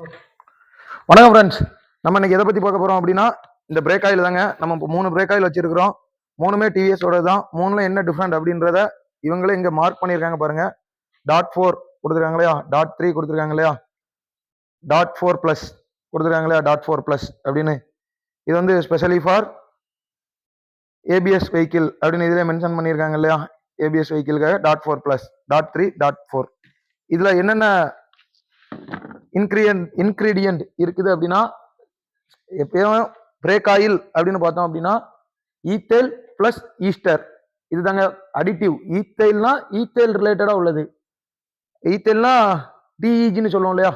வணக்கம் ஃப்ரெண்ட்ஸ் நம்ம இன்னைக்கு எதை பத்தி பார்க்க போறோம் அப்படின்னா இந்த பிரேக் ஆயில் தாங்க. நம்ம இப்போ மூணு பிரேக் ஆயில் வச்சிருக்கிறோம். மூணுமே டிவிஎஸோட தான். மூணுல என்ன டிஃப்ரெண்ட் அப்படின்றத இவங்களே இங்க மார்க் பண்ணியிருக்காங்க பாருங்க. டாட் ஃபோர் கொடுத்துருக்காங்க இல்லையா? டாட் த்ரீ கொடுத்துருக்காங்க இல்லையா? டாட் ஃபோர் ப்ளஸ் கொடுத்துருக்காங்க இல்லையா? டாட் ஃபோர் ப்ளஸ் அப்படின்னு. இது வந்து ஸ்பெஷலி ஃபார் ஏபிஎஸ் வெஹிக்கிள் அப்படின்னு இதில் மென்ஷன் பண்ணியிருக்காங்க இல்லையா? ABS வெஹிக்கிள்காக dot four plus dot three dot four இதில் என்னென்ன இன்க்ரியன் இன்க்ரீடியன்ட் இருக்குது அப்படின்னா எப்பயும் பிரேக் ஆயில் அப்படின்னு பார்த்தோம் அப்படின்னா ஈத்தேல் ப்ளஸ் ஈஸ்டர் இதுதாங்க அடிட்டிவ் ஈத்தேல்னா ஈத்தேல் ரிலேட்டடாக உள்ளது. ஈத்தேல்னா டிஇஜின்னு சொல்லுவோம் இல்லையா?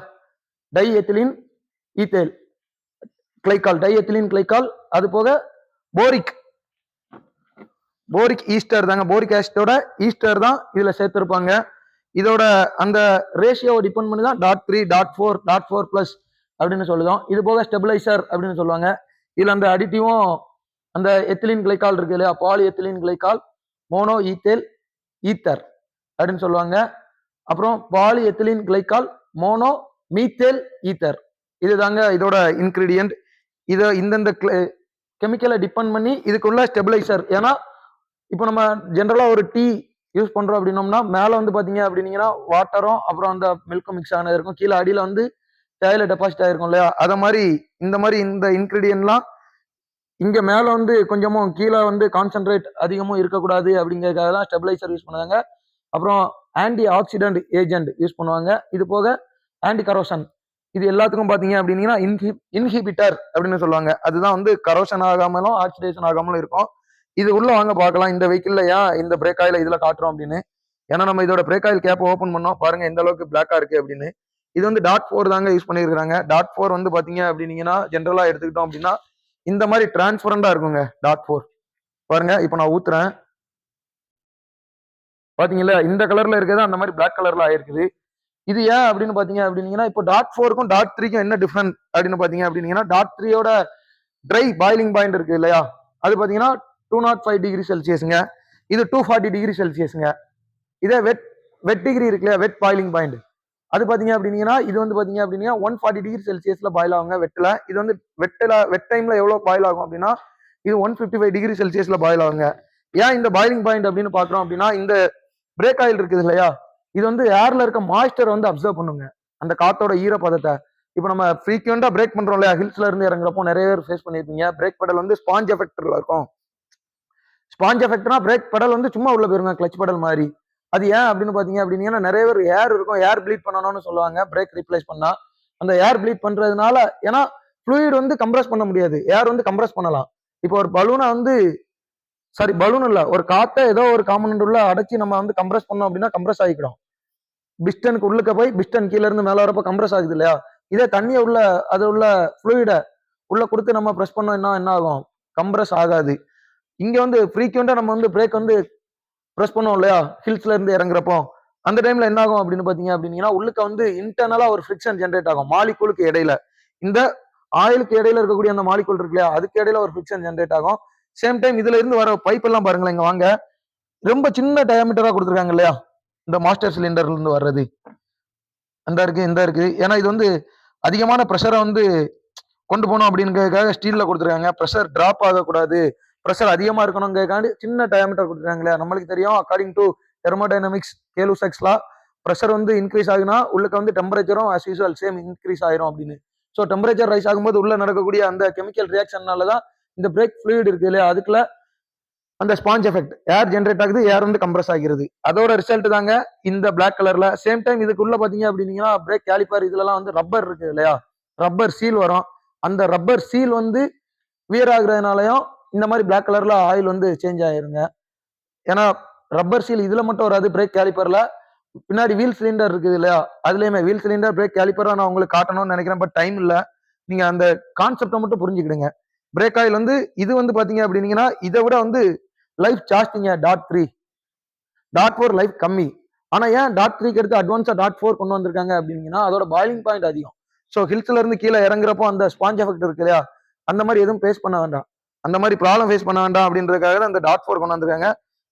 Di ethylene ethyl glycol di ethylene glycol அது போக போரிக் போரிக் ஈஸ்டர் தாங்க. போரிக் ஆசிட்டோட ஈஸ்டர் தான் இதில் சேர்த்துருப்பாங்க. இதோட அந்த ரேஷியோவை டிபெண்ட் பண்ணி தான் dot three dot four dot four plus அப்படின்னு சொல்லுதோம். இது போக ஸ்டெபிளைசர் அப்படின்னு சொல்லுவாங்க. இதில் அந்த அடிட்டிவும் அந்த எத்திலின் கிளைக்கால் இருக்கு இல்லையா? Poly ethylene glycol mono ethyl ether அப்படின்னு சொல்லுவாங்க. அப்புறம் poly ethylene glycol mono methyl ether இதுதாங்க இதோட இன்கிரீடியன்ட் இதை இந்தந்த கெமிக்கலை டிபெண்ட் பண்ணி இதுக்குள்ள ஸ்டெபிளைசர் ஏன்னா இப்போ நம்ம ஜென்ரலாக ஒரு டீ யூஸ் பண்றோம் அப்படின்னோம்னா மேலே வந்து பாத்தீங்க அப்படின்னீங்கன்னா வாட்டரும் அப்புறம் அந்த மில்க்கும் மிக்ஸ் ஆனது இருக்கும். கீழே அடியில வந்து தேயில டெபாசிட் ஆயிருக்கும் இல்லையா? அதை மாதிரி இந்த மாதிரி இந்த இன்கிரீடியன்ட்லாம் இங்க மேல வந்து கொஞ்சமும் கீழே வந்து கான்சென்ட்ரேட் அதிகமும் இருக்கக்கூடாது அப்படிங்கிறதுக்காக தான் ஸ்டெபிளைசர் யூஸ் பண்ணுவாங்க. அப்புறம் ஆன்டி ஆக்சிடென்ட் ஏஜென்ட் யூஸ் பண்ணுவாங்க. இது போக ஆன்டி கரோஷன் இது எல்லாத்துக்கும் பாத்தீங்க அப்படின்னீங்கன்னா இன்ஹி இன்ஹிபிட்டர் அப்படின்னு சொல்லுவாங்க. அதுதான் வந்து கரோஷன் ஆகாமலும் ஆக்சிடேஷன் ஆகாமலும் இருக்கும். இது உள்ள வாங்க பார்க்கலாம். இந்த வெஹிக்கிள்ல ஏன் இந்த பிரேக் ஆயில இதுல காட்டுறோம் அப்படின்னு. ஏன்னா நம்ம இதோட பிரேக் ஆயில் கேப் ஓப்பன் பண்ணோம். பாருங்க எந்த அளவுக்கு பிளாக்கா இருக்கு அப்படின்னு. இது வந்து டாட் ஃபோர் தாங்க யூஸ் பண்ணியிருக்காங்க டாட் ஃபோர் வந்து பாத்தீங்க அப்படின்னீங்கன்னா ஜென்ரலா எடுத்துக்கிட்டோம் அப்படின்னா இந்த மாதிரி டிரான்ஸ்பரண்டா இருக்குங்க டாட் ஃபோர் பாருங்க இப்போ நான் ஊத்துறேன். பாத்தீங்களா? இந்த கலர்ல இருக்கிறது அந்த மாதிரி பிளாக் கலர்ல ஆயிருக்குது. இது ஏன் அப்படின்னு பாத்தீங்க அப்படின்னீங்கன்னா இப்போ டாட் ஃபோருக்கும் டாட் த்ரீக்கும் என்ன டிஃப்ரெண்ட் அப்படின்னு பாத்தீங்க அப்படின்னீங்கன்னா டாட் த்ரீயோட ட்ரை பாயிலிங் பாயிண்ட் இருக்கு இல்லையா? அது பாத்தீங்கன்னா டூ நாட் ஃபைவ் டிகிரி செல்சியஸுங்க இது டூ ஃபார்ட்டி டிகிரி செல்சியஸுங்க இதே வெட் வெட் டிகிரி இருக்கு இல்லையா வெட் பாயிலிங் பாயிண்ட் அது பார்த்தீங்க அப்படின்னீங்கன்னா இது வந்து பார்த்தீங்க அப்படின்னா ஒன் ஃபார்ட்டி டிகிரி செல்சியஸ்ல பாயில் ஆகுங்க வெட்டில் இது வந்து வெட்டில் வெட் டைம்ல எவ்வளோ பாயில் ஆகும் அப்படின்னா இது ஒன் ஃபிஃப்டி ஃபைவ் டிகிரி செல்சியஸில் பாயில் ஆகுங்க. ஏன் இந்த பாயிலிங் பாயிண்ட் அப்படின்னு பார்க்குறோம் அப்படின்னா இந்த பிரேக் ஆயில் இருக்குது இல்லையா? இது வந்து ஏர்ல இருக்க மாய்ஸ்டர் வந்து அப்சர்வ் பண்ணுங்க. அந்த காத்தோட ஈரப்பதத்தை. இப்போ நம்ம ஃப்ரீக்வெண்ட்டாக பிரேக் பண்ணுறோம் இல்லையா? ஹில்ஸ்ல இருந்து இறங்குறப்போ நிறைய பேர் ஃபேஸ் பண்ணியிருப்பீங்க பிரேக் பெடல் வந்து ஸ்பாஞ்ச் எஃபெக்ட்ல இருக்கும். ஸ்பாஞ்ச் எஃபெக்ட்னா பிரேக் பெடல் வந்து சும்மா உள்ள போயிருங்க கிளச் பெடல் மாதிரி. அது ஏன் அப்படின்னு பாத்தீங்க அப்படின்னா நிறைய பேர் ஏர் இருக்கும் ஏர் ப்ளீட் பண்ணணும்னு சொல்லுவாங்க. பிரேக் ரீப்ளேஸ் பண்ணா. அந்த ஏர் ப்ளீட் பண்றதுனால ஏன்னா ஃப்ளூயிட் வந்து கம்ப்ரஸ் பண்ண முடியாது. ஏர் வந்து கம்ப்ரஸ் பண்ணலாம். இப்போ ஒரு பலூனை வந்து சாரி பலூன் இல்லை ஒரு காற்றை ஏதோ ஒரு காம்பனண்ட் உள்ள அடைச்சி நம்ம வந்து கம்ப்ரஸ் பண்ணோம் அப்படின்னா கம்ப்ரஸ் ஆகிக்கிடும். பிஸ்டனுக்கு உள்ளுக்க போய் பிஸ்டன் கீழே இருந்து மேலே வரப்போ கம்ப்ரஸ் ஆகுது இல்லையா? இதே தண்ணியை உள்ள அது உள்ள ஃப்ளூயிடை உள்ள கொடுத்து நம்ம ப்ரெஸ் பண்ணோம் என்ன என்ன ஆகும்? கம்ப்ரஸ் ஆகாது. இங்க வந்து ஃப்ரீக்வெண்டா நம்ம வந்து பிரேக் வந்து ப்ரெஸ் பண்ணுவோம் இல்லையா? ஹில்ஸ்ல இருந்து இறங்குறப்போ. அந்த டைம்ல என்ன ஆகும் அப்படின்னு பாத்தீங்க அப்படின்னீங்கன்னா உள்ளுக்க வந்து இன்டர்னலா ஒரு ஃபிரிக்ஷன் ஜென்ரேட் ஆகும். மாலிகூலுக்கு இடையில. இந்த ஆயிலுக்கு இடையில இருக்கக்கூடிய அந்த மாலிகூல் இருக்கு இல்லையா? அதுக்கு இடையில ஒரு ஃபிரிக்ஷன் ஜென்ரேட் ஆகும். சேம் டைம் இதுல இருந்து வர பைப் எல்லாம் பாருங்களேன் இங்க வாங்க. ரொம்ப சின்ன டயாமீட்டரா கொடுத்துருக்காங்க இல்லையா? இந்த மாஸ்டர் சிலிண்டர்ல இருந்து வர்றது. அந்த இருக்கு இந்த இருக்கு. ஏன்னா இது வந்து அதிகமான ப்ரெஷரை வந்து கொண்டு போகணும் அப்படிங்கிறதுக்காக ஸ்டீல்ல கொடுத்துருக்காங்க. ப்ரெஷர் டிராப் ஆகக்கூடாது. ப்ரெஷர் அதிகமா இருக்கணுங்கிறக்காண்டி சின்ன டயாமீட்டர் கொடுத்துருக்காங்க இல்லையா நம்மளுக்கு தெரியும். அக்கார்டிங் டு தெர்மோடைனமிக்ஸ் கேலு ப்ரெஷர் வந்து இன்க்ரீஸ் ஆகுனா உள்ளுக்கு வந்து டெம்பரேச்சரும் அஸ் யூஸ்வல் சேம் இன்க்ரீஸ் ஆயிரும் அப்படின்னு. ஸோ டெம்பரேச்சர் ரைஸ் ஆகும்போது உள்ள நடக்கக்கூடிய அந்த கெமிக்கல் ரியாக்ஷன்னால தான் இந்த பிரேக் ஃப்ளூயிட் இருக்கு இல்லையா? அதுக்குள்ள அந்த ஸ்பாஞ்ச் எஃபெக்ட் ஏர் ஜென்ரேட் ஆகுது ஏர் வந்து கம்ப்ரஸ் ஆகிறது. அதோட ரிசல்ட் தாங்க இந்த பிளாக் கலர்ல சேம் டைம் இதுக்குள்ள பாத்தீங்க அப்படின்னீங்கன்னா பிரேக் கேலிப்பர் இதுலலாம் வந்து ரப்பர் இருக்கு இல்லையா? ரப்பர் சீல் வரும். அந்த ரப்பர் சீல் வந்து வியர் ஆகுறதுனாலயும் இந்த மாதிரி பிளாக் கலர்ல ஆயில் வந்து சேஞ்ச் ஆயிருங்க. ஏன்னா ரப்பர் சீல் இதுல மட்டும் வராது பிரேக் கேலிப்பர்ல பின்னாடி வீல் சிலிண்டர் இருக்குது இல்லையா? அதுலயுமே வீல் சிலிண்டர் பிரேக் கேலிப்பரா நான் உங்களுக்கு காட்டணும்னு நினைக்கிறேன் பட் டைம் இல்லை. நீங்க அந்த கான்செப்டை மட்டும் புரிஞ்சுக்கிடுங்க. பிரேக் ஆயில் வந்து இது வந்து பாத்தீங்க அப்படின்னீங்கன்னா இதை விட வந்து life ஜாஸ்திங்க dot three dot four life கம்மி. ஆனா ஏன் டாட் த்ரீக்கு எடுத்து அட்வான்ஸா டாட் ஃபோர் கொண்டு வந்திருக்காங்க அப்படின்னீங்கன்னா அதோட பாயிலிங் பாயிண்ட் அதிகம். ஸோ ஹில்ஸ்ல இருந்து கீழே இறங்குறப்போ அந்த ஸ்பாஞ்ச் எஃபெக்ட் இருக்கு இல்லையா? அந்த மாதிரி எதுவும் பேஸ் பண்ண வேண்டாம். அந்த மாதிரி ப்ராப்ளம் ஃபேஸ் பண்ண வேண்டாம் அப்படின்றதுக்காக தான் அந்த டாட் ஃபோர் கொண்டு வந்திருக்காங்க.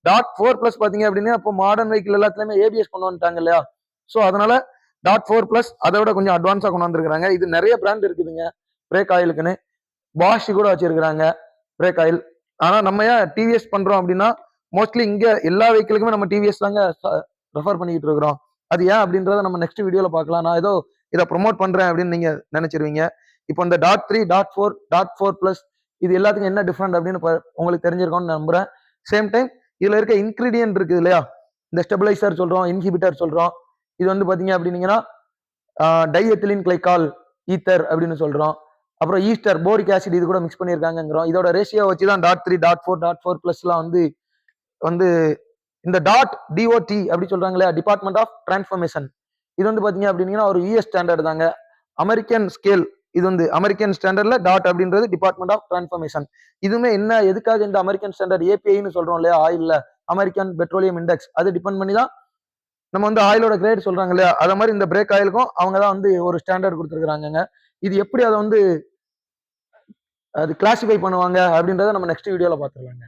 டாட் ஃபோர் ப்ளஸ் பார்த்தீங்க அப்படின்னா இப்போ மாடர்ன் வெஹிக்கிள் எல்லாத்துலேயுமே ஏபிஎஸ் கொண்டு வந்துட்டாங்க இல்லையா? ஸோ அதனால டாட் ஃபோர் ப்ளஸ் அதை விட கொஞ்சம் அட்வான்ஸாக கொண்டு வந்திருக்கிறாங்க. இது நிறைய பிராண்ட் இருக்குதுங்க. பிரேக் ஆயிலுக்குன்னு பாஷ் கூட வச்சிருக்கிறாங்க பிரேக் ஆயில் ஆனால் நம்ம ஏன் டிவிஎஸ் பண்ணுறோம் அப்படின்னா மோஸ்ட்லி இங்கே எல்லா வெஹிக்கிளுக்குமே நம்ம டிவிஎஸ் தாங்க ரெஃபர் பண்ணிக்கிட்டு இருக்கிறோம். அது ஏன் அப்படின்றத நம்ம நெக்ஸ்ட் வீடியோவில் பார்க்கலாம். நான் ஏதோ இதை ப்ரொமோட் பண்ணுறேன் அப்படின்னு நீங்கள் நினச்சிருவீங்க. இப்போ இந்த dot three dot four dot four plus இது எல்லாத்துக்கும் என்ன டிஃப்ரெண்ட் அப்படின்னு உங்களுக்கு தெரிஞ்சிருக்கும்னு நம்புறேன். சேம் டைம் இதுல இருக்க இன்க்ரீடியன்ட் இருக்குது இல்லையா? இந்த ஸ்டெபிளைசர் சொல்றோம் இன்ஹிபிட்டர் சொல்றோம். இது வந்து பாத்தீங்க அப்படின்னீங்கன்னா டைஎத்திலின் கிளைக்கால் ஈத்தர் அப்படின்னு சொல்றோம். அப்புறம் ஈஸ்டர் போரிக் ஆசிட் இது கூட மிக்ஸ் பண்ணியிருக்காங்கிறோம் இதோட ரேஷியோ வச்சு தான் dot three dot four dot four பிளஸ்லாம் வந்து வந்து இந்த டாட் டிஓடி அப்படி சொல்றாங்க இல்லையா? டிபார்ட்மெண்ட் ஆஃப் டிரான்ஸ்ஃபர்மேஷன் இது வந்து பாத்தீங்க அப்படின்னீங்கன்னா ஒரு யூஎஸ் ஸ்டாண்டர்ட் தாங்க. அமெரிக்கன் ஸ்கேல் இது வந்து அமெரிக்கன் ஸ்டாண்டர்ட்ல டாட் அப்படின்றது டிபார்ட்மெண்ட் ஆஃப் டிரான்ஸ்ஃபர்மேஷன் இதுவுமே என்ன எதுக்காக இந்த அமெரிக்கன் ஸ்டாண்டர்ட் ஏபிஐன்னு சொல்றோம் இல்லையா? ஆயில்ல அமெரிக்கன் பெட்ரோலியம் இண்டெக்ஸ் அது டிபெண்ட் பண்ணி தான் நம்ம வந்து ஆயிலோட கிரேட் சொல்றாங்க இல்லையா? அத மாதிரி இந்த பிரேக் ஆயிலுக்கும் அவங்க தான் வந்து ஒரு ஸ்டாண்டர்ட் கொடுத்துருக்காங்க இது எப்படி அதை வந்து அது கிளாசிஃபை பண்ணுவாங்க அப்படின்றத நம்ம நெக்ஸ்ட் வீடியோவில் பார்த்துடலாங்க.